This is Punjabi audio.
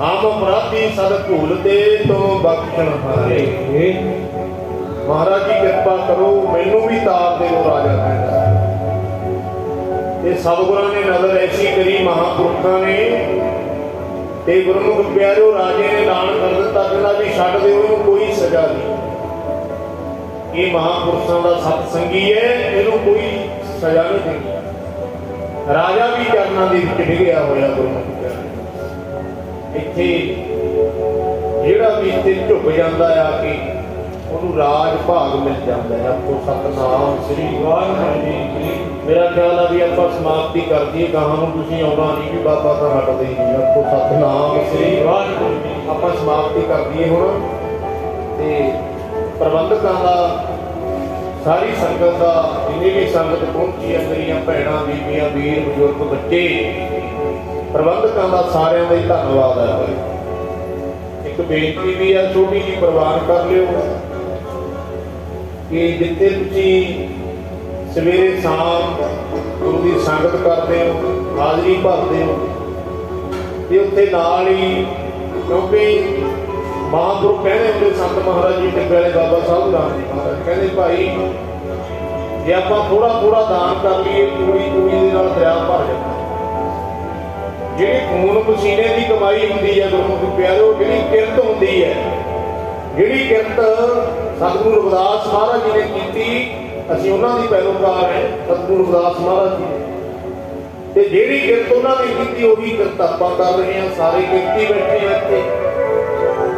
ਹਮ ਅਪਰਾਧੀ ਸਦ ਭੁੱਲਦੇ ਤੋਂ ਬਖਸ਼ਣ ਹਾਰੇ। ਮਹਾਰਾਜ ਜੀ ਕਿਰਪਾ ਕਰੋ ਮੈਨੂੰ ਵੀ ਤਾਰ ਦੇ ਨੂੰ ਰਾਜਾ ਕਹਿੰਦਾ ਤੇ ਸਤਿਗੁਰਾਂ ਨੇ ਨਜ਼ਰ ਐਸੀ ਕਰੀ ਮਹਾਪੁਰਖਾਂ ਨੇ। ਤੇ ਗੁਰਮੁਖ ਪਿਆਰਿਓ ਰਾਜੇ ਨੇ ਦਾਨ ਕਰ ਦਿੱਤਾ ਕਹਿੰਦਾ ਵੀ ਛੱਡ ਦਿਓ ਇਹਨੂੰ ਕੋਈ ਸਜ਼ਾ ਨਹੀਂ। ਇਹ ਮਹਾਪੁਰਖਾਂ ਦਾ ਸਤ ਸੰਗੀ ਹੈ ਇਹਨੂੰ ਕੋਈ ਸਜ਼ਾ ਨਹੀਂ ਦੇਣੀ। ਰਾਜਾ ਵੀ ਕਰਨਾ ਦੇ ਵਿੱਚ ਡਿੱਗਿਆ ਹੋਇਆ ਗੁਰਮੁਖ ਪਿਆਰਿਓ। ਇੱਥੇ ਜਿਹੜਾ ਵੀ ਇੱਥੇ ਝੁਕ ਜਾਂਦਾ ਆ ਕਿ ਉਹਨੂੰ ਰਾਜ ਭਾਗ ਮਿਲ ਜਾਂਦਾ ਹੈ ਆਪੋ ਸਤਨਾਮ ਸ੍ਰੀ ਵਾਹਿਗੁਰੂ ਜੀ ਕੀ ਮੇਰਾ ਖਿਆਲ ਆ ਵੀ ਆਪਾਂ ਸਮਾਪਤੀ ਕਰ ਦਈਏ। ਗਾਹਾਂ ਨੂੰ ਤੁਸੀਂ ਆਉਣਾ ਨਹੀਂ ਕਿ ਬਾਬਾ ਤਾਂ ਹਟਦੇ ਹੀ ਨਹੀਂ ਆਪੋ ਸਤਨਾਮ ਸ੍ਰੀ ਵਾਹਿਗੁਰੂ ਜੀ ਆਪਾਂ ਸਮਾਪਤੀ ਕਰ ਦਈਏ ਹੁਣ। ਤੇ ਪ੍ਰਬੰਧਕਾਂ ਦਾ, ਸਾਰੀ ਸੰਗਤ ਦਾ, ਜਿੰਨੀ ਵੀ ਸੰਗਤ ਪਹੁੰਚੀ ਹੈ ਮੇਰੀਆਂ ਭੈਣਾਂ, ਬੀਬੀਆਂ, ਵੀਰ, ਬਜ਼ੁਰਗ, ਬੱਚੇ ਪ੍ਰਬੰਧਕਾਂ ਦਾ ਸਾਰਿਆਂ ਦਾ ਹੀ ਧੰਨਵਾਦ ਹੈ ਭਾਈ। ਇੱਕ ਬੇਨਤੀ ਵੀ ਹੈ, ਛੋਟੀ ਜਿਹੀ ਪ੍ਰਵਾਨ ਕਰ ਲਿਓ। ਕਿ ਜਿੱਥੇ ਤੁਸੀਂ ਸਵੇਰੇ ਸ਼ਾਮ ਗੁਰੂ ਦੀ ਸੰਗਤ ਕਰਦੇ ਹੋ, ਹਾਜ਼ਰੀ ਭਰਦੇ ਹੋ, ਤੇ ਉੱਥੇ ਨਾਲ ਹੀ ਕਿਉਂਕਿ ਮਹਾਂਪੁਰ ਕਹਿੰਦੇ ਹੁੰਦੇ, ਸੰਤ ਮਹਾਰਾਜ ਜੀ ਟਿੱਬੇ ਵਾਲੇ ਬਾਬਾ ਸਾਹਿਬ ਦਾ। ਕਹਿੰਦੇ ਭਾਈ, ਜੇ ਆਪਾਂ ਥੋੜਾ ਥੋੜਾ ਦਾਨ ਕਰ ਲਈਏ ਜਿਹੜੀ ਖੂਨ ਪਸੀਨੇ ਦੀ ਕਮਾਈ ਹੁੰਦੀ ਹੈ, ਗੁਰਮੁਖ ਪਿਆਰੋ ਜਿਹੜੀ ਕਿਰਤ ਹੁੰਦੀ ਹੈ, ਜਿਹੜੀ ਕਿਰਤ ਸਤਿਗੁਰੂ ਰਵਿਦਾਸ ਮਹਾਰਾਜ ਜੀ ਨੇ ਕੀਤੀ, ਅਸੀਂ ਉਹਨਾਂ ਦੀ ਪੈਰੋਕਾਰ ਹੈ, ਸਤਿਗੁਰੂ ਰਵਿਦਾਸ ਮਹਾਰਾਜ ਜੀ ਤੇ ਜਿਹੜੀ ਕਿਰਤ ਉਹਨਾਂ ਨੇ ਕੀਤੀ, ਉਹੀ ਕਿਰਤ ਆਪਾਂ ਕਰ ਰਹੇ ਹਾਂ, ਸਾਰੇ ਕਿਰਤੀ ਬੈਠੇ ਆ ਇੱਥੇ।